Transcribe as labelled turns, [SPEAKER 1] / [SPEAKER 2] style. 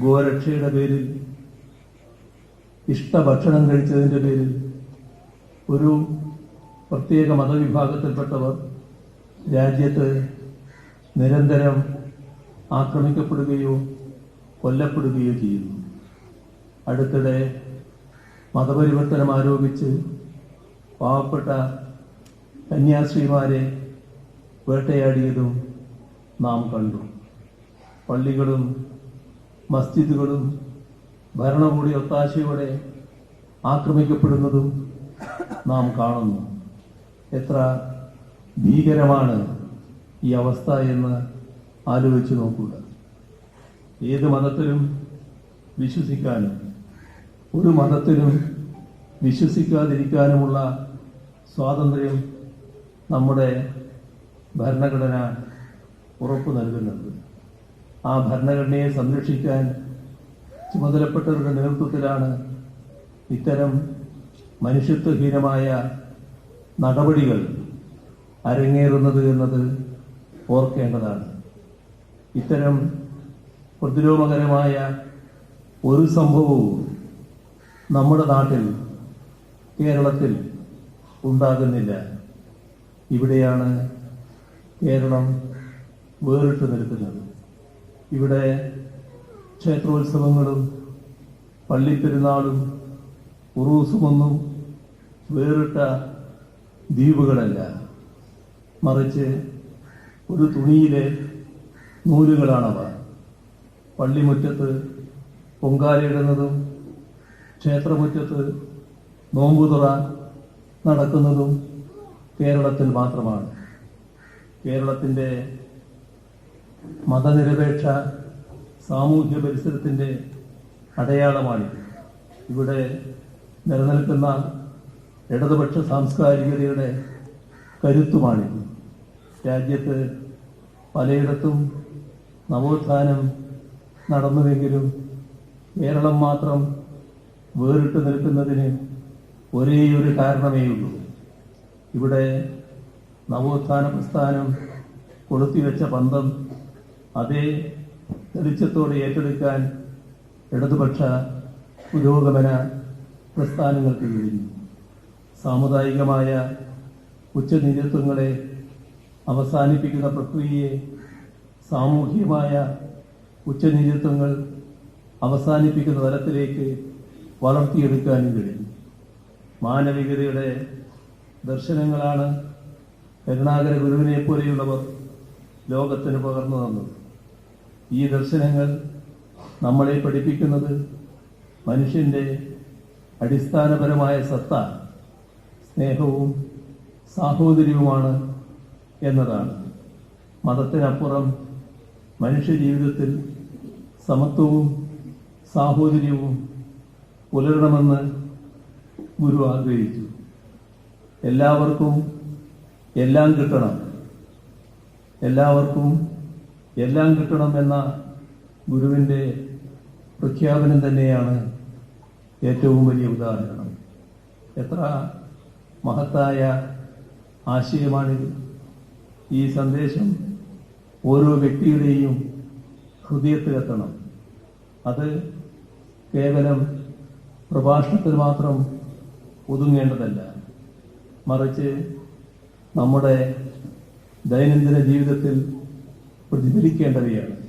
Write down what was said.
[SPEAKER 1] ഗോരക്ഷയുടെ പേരിൽ ഇഷ്ടഭക്ഷണം കഴിച്ചതിന്റെ പേരിൽ ഒരു പ്രത്യേക മതവിഭാഗത്തിൽപ്പെട്ടവർ രാജ്യത്ത് നിരന്തരം ആക്രമിക്കപ്പെടുകയോ കൊല്ലപ്പെടുകയോ ചെയ്യുന്നു. അടുത്തിടെ മതപരിവർത്തനം ആരോപിച്ച് പാവപ്പെട്ട കന്യാസ്ത്രീമാരെ വേട്ടയാടിയതും നാം കണ്ടു. പള്ളികളും മസ്ജിദുകളും ഭരണകൂടി ഒത്താശയോടെ ആക്രമിക്കപ്പെടുന്നതും നാം കാണുന്നു. എത്ര ഭീകരമാണ് ഈ അവസ്ഥ എന്ന് ആലോചിച്ച് നോക്കുക. ഏത് മതത്തിലും വിശ്വസിക്കാനും ഒരു മതത്തിലും വിശ്വസിക്കാതിരിക്കാനുമുള്ള സ്വാതന്ത്ര്യം നമ്മുടെ ഭരണഘടന ഉറപ്പു നൽകുന്നുണ്ട്. ആ ഭരണഘടനയെ സംരക്ഷിക്കാൻ ചുമതലപ്പെട്ടവരുടെ നേതൃത്വത്തിലാണ് ഇത്തരം മനുഷ്യത്വഹീനമായ നടപടികൾ അരങ്ങേറുന്നത് എന്നത് ഓർക്കേണ്ടതാണ്. ഇത്തരം പ്രതിരോധകരമായ ഒരു സംഭവവും നമ്മുടെ നാട്ടിൽ കേരളത്തിൽ ഉണ്ടാകുന്നില്ല. ഇവിടെയാണ് കേരളം വേറിട്ട് നിൽക്കുന്നത്. ഇവിടെ ക്ഷേത്രോത്സവങ്ങളും പള്ളിപ്പെരുന്നാളും ഉറൂസുമൊന്നും വേറിട്ട ദ്വീപുകളല്ല. മറിച്ച് ഒരു തുണിയിലെ നൂലുകളാണവ. പള്ളിമുറ്റത്ത് പൊങ്കാലയിടുന്നതും ക്ഷേത്രമുറ്റത്ത് നോമ്പുതുറ നടക്കുന്നതും കേരളത്തിൽ മാത്രമാണ്. കേരളത്തിന്റെ മതനിരപേക്ഷ സാമൂഹ്യ പരിസരത്തിന്റെ അടയാളമാണിത്. ഇവിടെ നിലനിൽക്കുന്ന ഇടതുപക്ഷ സാംസ്കാരികതയുടെ കരുത്തുമാണിത്. രാജ്യത്ത് പലയിടത്തും നവോത്ഥാനം നടന്നുവെങ്കിലും കേരളം മാത്രം വേറിട്ട് നിൽക്കുന്നതിന് ഒരേയൊരു കാരണമേയുള്ളൂ ഇവിടെ നവോത്ഥാന പ്രസ്ഥാനം കൊളുത്തിവെച്ച പന്തം അതേ തെളിച്ചത്തോടെ ഏറ്റെടുക്കാൻ ഇടതുപക്ഷ പുരോഗമന പ്രസ്ഥാനങ്ങൾക്ക് കഴിഞ്ഞു. സാമുദായികമായ ഉച്ചനീചത്വങ്ങളെ അവസാനിപ്പിക്കുന്ന പ്രക്രിയയെ സാമൂഹികമായ ഉച്ചനീചത്വങ്ങൾ അവസാനിപ്പിക്കുന്ന തലത്തിലേക്ക് വളർത്തിയെടുക്കാനും കഴിഞ്ഞു. മാനവികതയുടെ ദർശനങ്ങളാണ് കരുണാകര ഗുരുവിനെ പോലെയുള്ളവർ ലോകത്തിന് പകർന്നു തന്നത്. ഈ ദർശനങ്ങൾ നമ്മളെ പഠിപ്പിക്കുന്നത് മനുഷ്യന്റെ അടിസ്ഥാനപരമായ സത്ത സ്നേഹവും സാഹോദര്യവുമാണ് എന്നതാണ്. മതത്തിനപ്പുറം മനുഷ്യജീവിതത്തിൽ സമത്വവും സാഹോദര്യവും പുലരണമെന്ന് ഗുരു ആഗ്രഹിച്ചു. എല്ലാവർക്കും എല്ലാം കിട്ടണം. എല്ലാവർക്കും എല്ലാം കിട്ടണമെന്ന ഗുരുവിന്റെ പ്രഖ്യാപനം തന്നെയാണ് ഏറ്റവും വലിയ ഉദാഹരണം. എത്ര മഹത്തായ ആശയമാണിത് ഈ സന്ദേശം ഓരോ വ്യക്തിയുടെയും ഹൃദയത്തിലെത്തണം. അത് കേവലം പ്രഭാഷണത്തിൽ മാത്രം ഒതുങ്ങേണ്ടതല്ല. മറിച്ച് നമ്മുടെ ദൈനംദിന ജീവിതത്തിൽ പ്രതിഫലിക്കേണ്ടവയാണ്.